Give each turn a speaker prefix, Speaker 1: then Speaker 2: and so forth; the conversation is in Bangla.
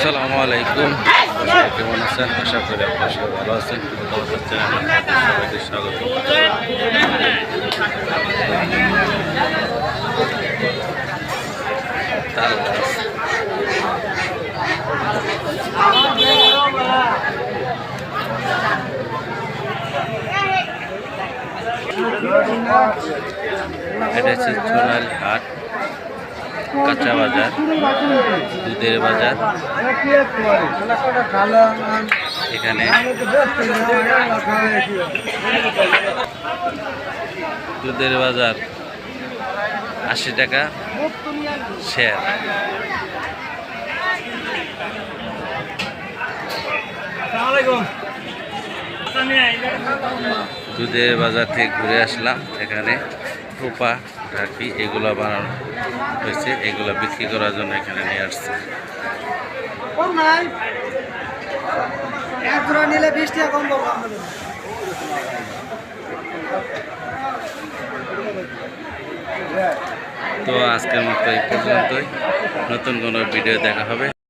Speaker 1: আসসালামু আলাইকুম। কেমন আছেন? আশা করি আপনারা সবাই ভালো আছেন। সবাইকে স্বাগত। এটা হচ্ছে চুনাল হাট। কাঁচা বাজার, দুধের বাজার। এখানে দুধের বাজার আশি টাকা শেয়ার দুধের বাজার থেকে ঘুরে আসলাম এখানে। টোপা ঢাকি এগুলো বানানো হয়েছে। এগুলো বিক্রি করার জন্য এখানে নিয়ে আসছে। তো আজকের মতো এই পর্যন্তই। নতুন কোনো ভিডিও দেখা হবে।